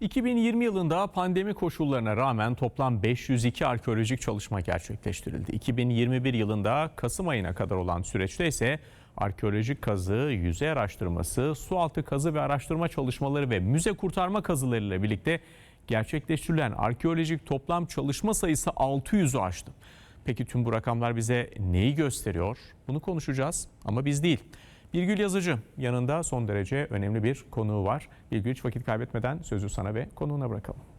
2020 yılında pandemi koşullarına rağmen toplam 502 arkeolojik çalışma gerçekleştirildi. 2021 yılında Kasım ayına kadar olan süreçte ise arkeolojik kazı, yüzey araştırması, sualtı kazı ve araştırma çalışmaları ve müze kurtarma kazılarıyla birlikte gerçekleştirilen arkeolojik toplam çalışma sayısı 600'ü aştı. Peki tüm bu rakamlar bize neyi gösteriyor? Bunu konuşacağız ama biz değil. Birgül Yazıcı yanında son derece önemli bir konuğu var. Birgül hiç vakit kaybetmeden sözü sana ve konuğuna bırakalım.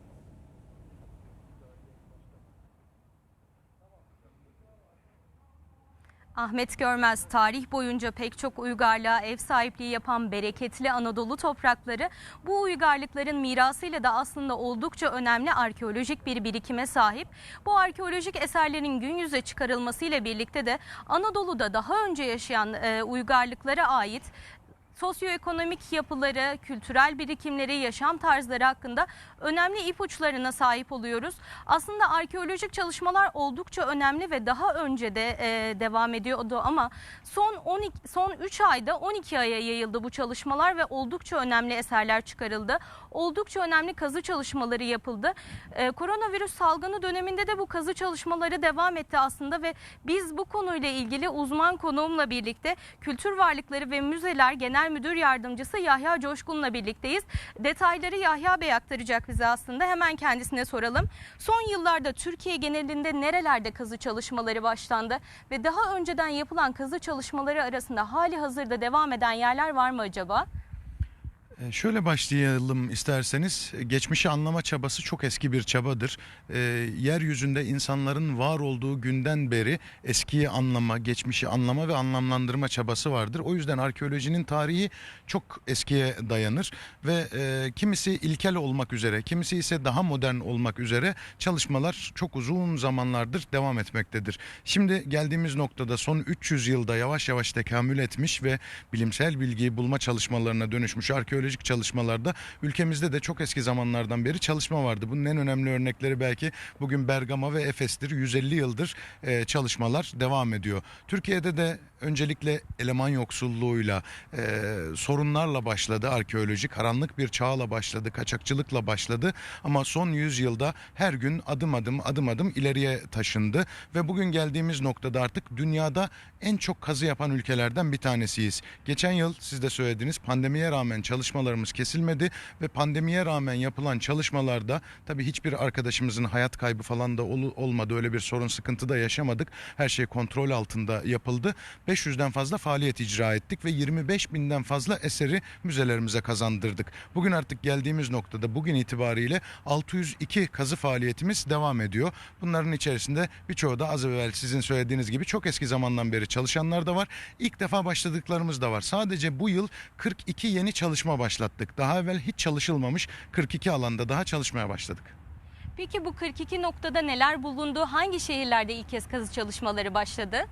Ahmet Görmez tarih boyunca pek çok uygarlığa ev sahipliği yapan bereketli Anadolu toprakları bu uygarlıkların mirasıyla da aslında oldukça önemli arkeolojik bir birikime sahip. Bu arkeolojik eserlerin gün yüze çıkarılmasıyla birlikte de Anadolu'da daha önce yaşayan e, uygarlıklara ait sosyoekonomik yapıları, kültürel birikimleri, yaşam tarzları hakkında önemli ipuçlarına sahip oluyoruz. Aslında arkeolojik çalışmalar oldukça önemli ve daha önce de e, devam ediyordu ama son 12 son 3 ayda 12 aya yayıldı bu çalışmalar ve oldukça önemli eserler çıkarıldı. Oldukça önemli kazı çalışmaları yapıldı. E, koronavirüs salgını döneminde de bu kazı çalışmaları devam etti aslında ve biz bu konuyla ilgili uzman konuğumla birlikte Kültür Varlıkları ve Müzeler Genel Müdür Yardımcısı Yahya Coşkun'la birlikteyiz. Detayları Yahya Bey aktaracak bize aslında. Hemen kendisine soralım. Son yıllarda Türkiye genelinde nerelerde kazı çalışmaları başlandı ve daha önceden yapılan kazı çalışmaları arasında hali hazırda devam eden yerler var mı acaba? E, Şöyle başlayalım isterseniz. Geçmişi anlama çabası çok eski bir çabadır. E, yeryüzünde insanların var olduğu günden beri eskiyi anlama, geçmişi anlama ve anlamlandırma çabası vardır. O yüzden arkeolojinin tarihi çok eskiye dayanır ve e, kimisi ilkel olmak üzere, kimisi ise daha modern olmak üzere çalışmalar çok uzun zamanlardır devam etmektedir. Şimdi geldiğimiz noktada son 300 yılda yavaş yavaş tekamül etmiş ve bilimsel bilgiyi bulma çalışmalarına dönüşmüş arkeolojik çalışmalarda ülkemizde de çok eski zamanlardan beri çalışma vardı. Bunun en önemli örnekleri belki bugün Bergama ve Efes'tir. 150 yıldır e, çalışmalar devam ediyor. Türkiye'de de öncelikle eleman yoksulluğuyla, e, sorunlarla başladı arkeoloji. Karanlık bir çağla başladı, kaçakçılıkla başladı. Ama son 100 yılda her gün adım adım adım adım ileriye taşındı. Ve bugün geldiğimiz noktada artık dünyada en çok kazı yapan ülkelerden bir tanesiyiz. Geçen yıl siz de söylediniz pandemiye rağmen çalışmalarımız kesilmedi ve pandemiye rağmen yapılan çalışmalarda tabii hiçbir arkadaşımızın hayat kaybı falan da ol- olmadı. Öyle bir sorun sıkıntı da yaşamadık. Her şey kontrol altında yapıldı. 500'den fazla faaliyet icra ettik ve 25 binden fazla eseri müzelerimize kazandırdık. Bugün artık geldiğimiz noktada bugün itibariyle 602 kazı faaliyetimiz devam ediyor. Bunların içerisinde birçoğu da az evvel sizin söylediğiniz gibi çok eski zamandan beri çalışanlar da var. İlk defa başladıklarımız da var. Sadece bu yıl 42 yeni çalışma başlattık. Daha evvel hiç çalışılmamış 42 alanda daha çalışmaya başladık. Peki bu 42 noktada neler bulundu? Hangi şehirlerde ilk kez kazı çalışmaları başladı?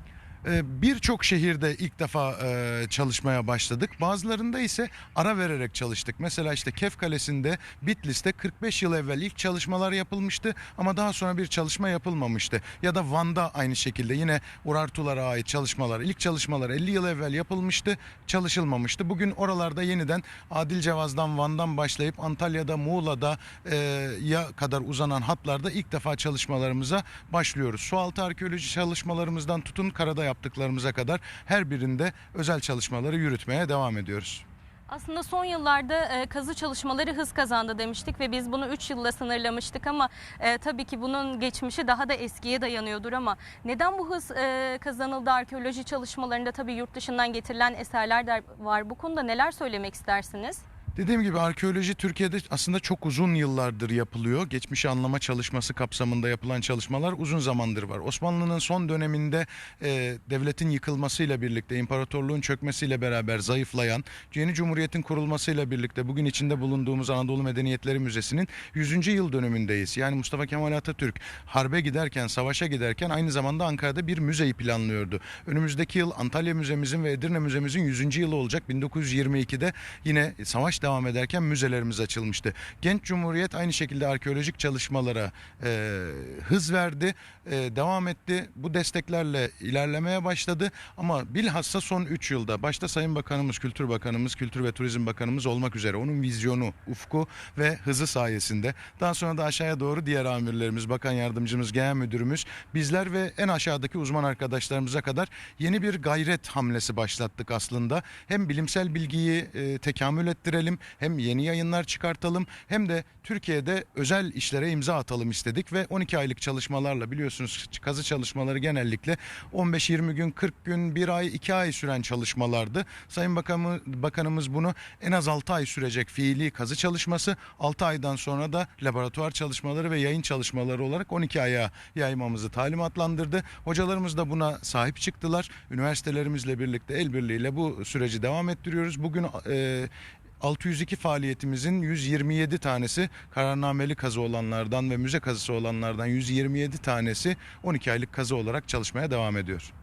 Ee, Birçok şehirde ilk defa e, çalışmaya başladık. Bazılarında ise ara vererek çalıştık. Mesela işte Kef Kalesi'nde Bitlis'te 45 yıl evvel ilk çalışmalar yapılmıştı ama daha sonra bir çalışma yapılmamıştı. Ya da Van'da aynı şekilde yine Urartulara ait çalışmalar, ilk çalışmalar 50 yıl evvel yapılmıştı, çalışılmamıştı. Bugün oralarda yeniden Adil Cevaz'dan Van'dan başlayıp Antalya'da, Muğla'da e, ya kadar uzanan hatlarda ilk defa çalışmalarımıza başlıyoruz. Sualtı arkeoloji çalışmalarımızdan tutun karada yaptıklarımıza kadar her birinde özel çalışmaları yürütmeye devam ediyoruz. Aslında son yıllarda e, kazı çalışmaları hız kazandı demiştik ve biz bunu 3 yılla sınırlamıştık ama e, tabii ki bunun geçmişi daha da eskiye dayanıyordur ama neden bu hız e, kazanıldı arkeoloji çalışmalarında tabii yurt dışından getirilen eserler de var. Bu konuda neler söylemek istersiniz? Dediğim gibi arkeoloji Türkiye'de aslında çok uzun yıllardır yapılıyor. Geçmişi anlama çalışması kapsamında yapılan çalışmalar uzun zamandır var. Osmanlı'nın son döneminde e, devletin yıkılmasıyla birlikte, imparatorluğun çökmesiyle beraber zayıflayan, yeni cumhuriyetin kurulmasıyla birlikte bugün içinde bulunduğumuz Anadolu Medeniyetleri Müzesi'nin 100. yıl dönümündeyiz. Yani Mustafa Kemal Atatürk harbe giderken, savaşa giderken aynı zamanda Ankara'da bir müzeyi planlıyordu. Önümüzdeki yıl Antalya Müzemizin ve Edirne Müzemizin 100. yılı olacak. 1922'de yine savaş devam ederken müzelerimiz açılmıştı. Genç Cumhuriyet aynı şekilde arkeolojik çalışmalara e, hız verdi, e, devam etti. Bu desteklerle ilerlemeye başladı ama bilhassa son 3 yılda başta Sayın Bakanımız, Kültür Bakanımız, Kültür ve Turizm Bakanımız olmak üzere onun vizyonu, ufku ve hızı sayesinde daha sonra da aşağıya doğru diğer amirlerimiz, bakan yardımcımız, genel müdürümüz, bizler ve en aşağıdaki uzman arkadaşlarımıza kadar yeni bir gayret hamlesi başlattık aslında. Hem bilimsel bilgiyi e, tekamül ettirelim, hem yeni yayınlar çıkartalım, hem de Türkiye'de özel işlere imza atalım istedik ve 12 aylık çalışmalarla biliyorsunuz kazı çalışmaları genellikle 15-20 gün, 40 gün, 1 ay, 2 ay süren çalışmalardı. Sayın Bakanı, Bakanımız bunu en az 6 ay sürecek fiili kazı çalışması, 6 aydan sonra da laboratuvar çalışmaları ve yayın çalışmaları olarak 12 aya yaymamızı talimatlandırdı. Hocalarımız da buna sahip çıktılar. Üniversitelerimizle birlikte el birliğiyle bu süreci devam ettiriyoruz. Bugün e, 602 faaliyetimizin 127 tanesi kararnameli kazı olanlardan ve müze kazısı olanlardan 127 tanesi 12 aylık kazı olarak çalışmaya devam ediyor.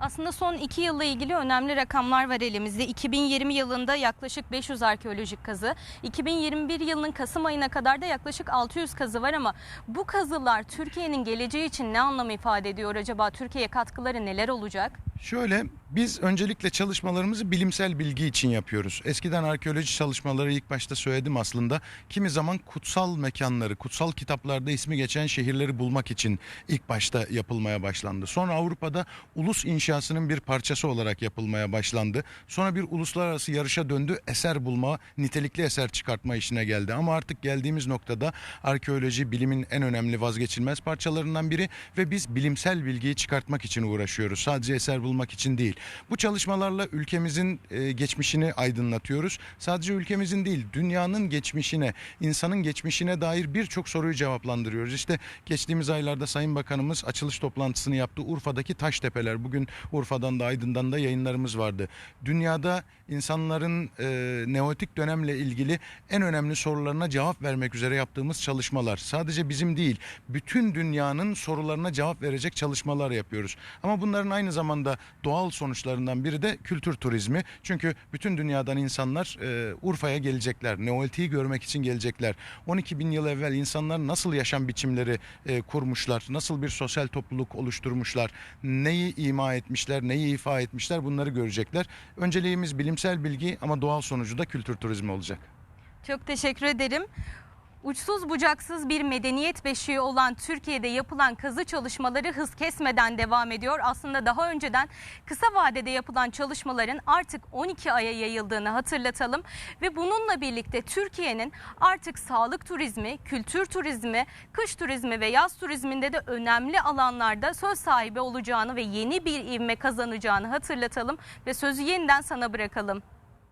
Aslında son iki yılla ilgili önemli rakamlar var elimizde. 2020 yılında yaklaşık 500 arkeolojik kazı, 2021 yılının Kasım ayına kadar da yaklaşık 600 kazı var ama bu kazılar Türkiye'nin geleceği için ne anlam ifade ediyor acaba? Türkiye'ye katkıları neler olacak? Şöyle biz öncelikle çalışmalarımızı bilimsel bilgi için yapıyoruz. Eskiden arkeoloji çalışmaları ilk başta söyledim aslında. Kimi zaman kutsal mekanları, kutsal kitaplarda ismi geçen şehirleri bulmak için ilk başta yapılmaya başlandı. Sonra Avrupa'da ulus inşasının bir parçası olarak yapılmaya başlandı. Sonra bir uluslararası yarışa döndü. Eser bulma, nitelikli eser çıkartma işine geldi. Ama artık geldiğimiz noktada arkeoloji bilimin en önemli vazgeçilmez parçalarından biri ve biz bilimsel bilgiyi çıkartmak için uğraşıyoruz. Sadece eser bulmak için değil. Bu çalışmalarla ülkemizin e, geçmişini aydınlatıyoruz. Sadece ülkemizin değil, dünyanın geçmişine, insanın geçmişine dair birçok soruyu cevaplandırıyoruz. İşte geçtiğimiz aylarda Sayın Bakanımız açılış toplantısını yaptı. Urfa'daki Taştepeler. Bugün Urfa'dan da Aydın'dan da yayınlarımız vardı. Dünyada insanların e, Neolitik dönemle ilgili en önemli sorularına cevap vermek üzere yaptığımız çalışmalar. Sadece bizim değil, bütün dünyanın sorularına cevap verecek çalışmalar yapıyoruz. Ama bunların aynı zamanda doğal sonuçlarından biri de kültür turizmi. Çünkü bütün dünyadan insanlar e, Urfa'ya gelecekler. Neolitik'i görmek için gelecekler. 12 bin yıl evvel insanlar nasıl yaşam biçimleri e, kurmuşlar? Nasıl bir sosyal topluluk oluşturmuşlar? Neyi ima etmişler? Neyi ifa etmişler? Bunları görecekler. Önceliğimiz bilimsel bilgi ama doğal sonucu da kültür turizmi olacak. Çok teşekkür ederim. Uçsuz bucaksız bir medeniyet beşiği olan Türkiye'de yapılan kazı çalışmaları hız kesmeden devam ediyor. Aslında daha önceden kısa vadede yapılan çalışmaların artık 12 aya yayıldığını hatırlatalım. Ve bununla birlikte Türkiye'nin artık sağlık turizmi, kültür turizmi, kış turizmi ve yaz turizminde de önemli alanlarda söz sahibi olacağını ve yeni bir ivme kazanacağını hatırlatalım. Ve sözü yeniden sana bırakalım.